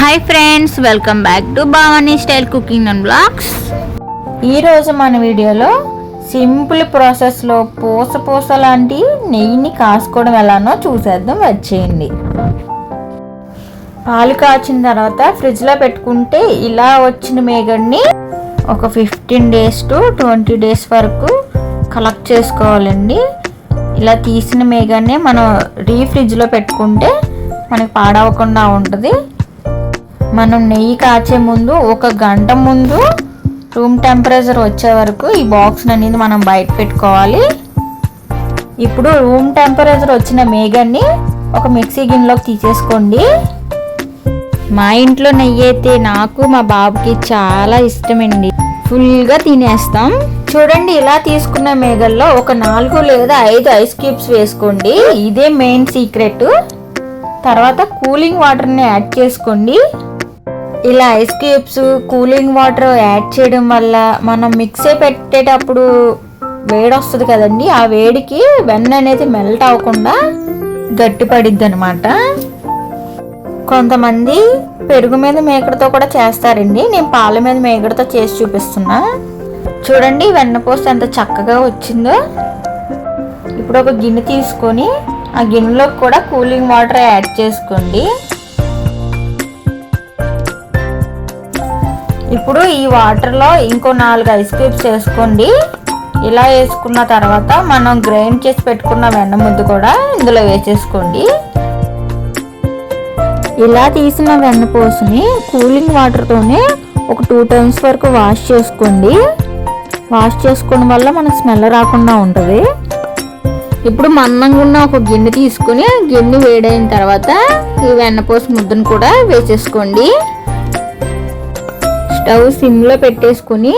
Hi friends welcome back to Bhavani style cooking and blogs ఈరోజు మన వీడియోలో simple ప్రాసెస్లో పూస పూస లాంటి నెయ్యిని కాసుకోవడం ఎలానో చూసేద్దాం వచ్చేయండి. పాలు కాచిన తర్వాత ఫ్రిడ్జ్లో పెట్టుకుంటే ఇలా వచ్చిన మేగడ్ని ఒక fifteen days to twenty days వరకు కలెక్ట్ చేసుకోవాలండి. ఇలా తీసిన మేగడ్ని మనం రీ ఫ్రిడ్జ్లో పెట్టుకుంటే మనకి పాడవకుండా ఉంటుంది. మనం నెయ్యి కాచే ముందు ఒక గంట ముందు రూమ్ టెంపరేచర్ వచ్చే వరకు ఈ బాక్స్ అనేది మనం బయట పెట్టుకోవాలి. ఇప్పుడు రూమ్ టెంపరేచర్ వచ్చిన మేగన్ని ఒక మిక్సీ గిన్నెలోకి తీసేసుకోండి. మా ఇంట్లో నెయ్యి అయితే నాకు మా బాబుకి చాలా ఇష్టమండి. ఫుల్గా తినేస్తాం. చూడండి ఇలా తీసుకున్న మేఘల్లో ఒక నాలుగు లేదా ఐదు ఐస్ క్యూబ్స్ వేసుకోండి. ఇదే మెయిన్ సీక్రెట్. తర్వాత కూలింగ్ వాటర్ని యాడ్ చేసుకోండి. ఇలా ice cubes cooling water add చేయడం వల్ల మనం మిక్సీ పెట్టేటప్పుడు వేడి వస్తుంది కదండి ఆ వేడికి వెన్న అనేది మెల్ట్ అవ్వకుండా గట్టిపడిద్ది అనమాట కొంతమంది పెరుగు మీద మేకడతో కూడా చేస్తారండి నేను పాల మీద మేకడతో చేసి చూపిస్తున్నా. చూడండి వెన్నపూస ఎంత చక్కగా వచ్చిందో. ఇప్పుడు ఒక గిన్నె తీసుకొని ఆ గిన్నెలో కూడా కూలింగ్ వాటర్ యాడ్ చేసుకోండి. ఇప్పుడు ఈ వాటర్లో ఇంకో నాలుగు ఐస్ క్యూబ్స్ వేసుకోండి. ఇలా వేసుకున్న తర్వాత మనం గ్రైండ్ చేసి పెట్టుకున్న వెన్న ముద్ద కూడా ఇందులో వేసేసుకోండి. ఇలా తీసిన వెన్నపూసని కూలింగ్ వాటర్తోనే ఒక టూ టైమ్స్ వరకు వాష్ చేసుకోండి. వాష్ చేసుకోవడం వల్ల మనకు స్మెల్ రాకుండా ఉంటుంది. ఇప్పుడు మందంగా ఉన్న ఒక గిన్నె తీసుకుని గిన్నె వేడైన తర్వాత ఈ వెన్నపూస ముద్దను కూడా వేసేసుకోండి. స్టవ్ సిమ్లో పెట్టేసుకొని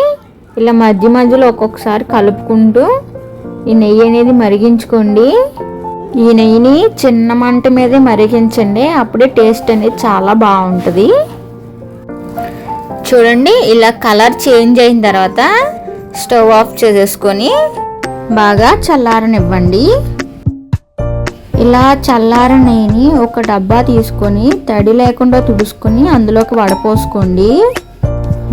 ఇలా మధ్య మధ్యలో ఒక్కొక్కసారి కలుపుకుంటూ ఈ నెయ్యి అనేది మరిగించుకోండి. ఈ నెయ్యిని చిన్న మంట మీదే మరిగించండి. అప్పుడే టేస్ట్ అనేది చాలా బాగుంటుంది. చూడండి ఇలా కలర్ చేంజ్ అయిన తర్వాత స్టవ్ ఆఫ్ చేసేసుకొని బాగా చల్లారనివ్వండి. ఇలా చల్లార నెయ్యిని ఒక డబ్బా తీసుకొని తడి లేకుండా తుడుచుకొని అందులోకి వడపోసుకోండి.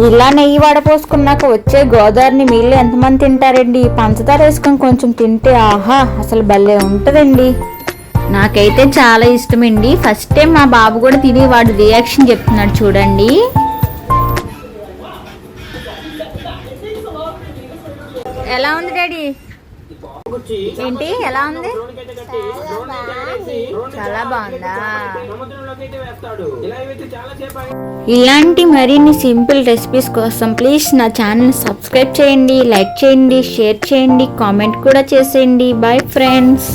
ఇలా నెయ్యి వడపోసుకున్నాక వచ్చే గోదావరిని మీళ్ళు ఎంతమంది తింటారండి? పంచదార వేసుకొని కొంచెం తింటే ఆహా అసలు భలే ఉంటుందండి. నాకైతే చాలా ఇష్టమండి. ఫస్ట్ టైం మా బాబు కూడా తిని వాడు రియాక్షన్ చెప్తున్నాడు చూడండి. ఎలా ఉంది డాడీ? ఏంటి? ఎలా ఉంది? చాలా బాగుందా. ఇలాంటి మరిన్ని సింపుల్ రెసిపీస్ కోసం ప్లీజ్ నా ఛానల్ సబ్స్క్రైబ్ చేయండి లైక్ చేయండి షేర్ చేయండి కామెంట్ కూడా చేసేయండి. Bye friends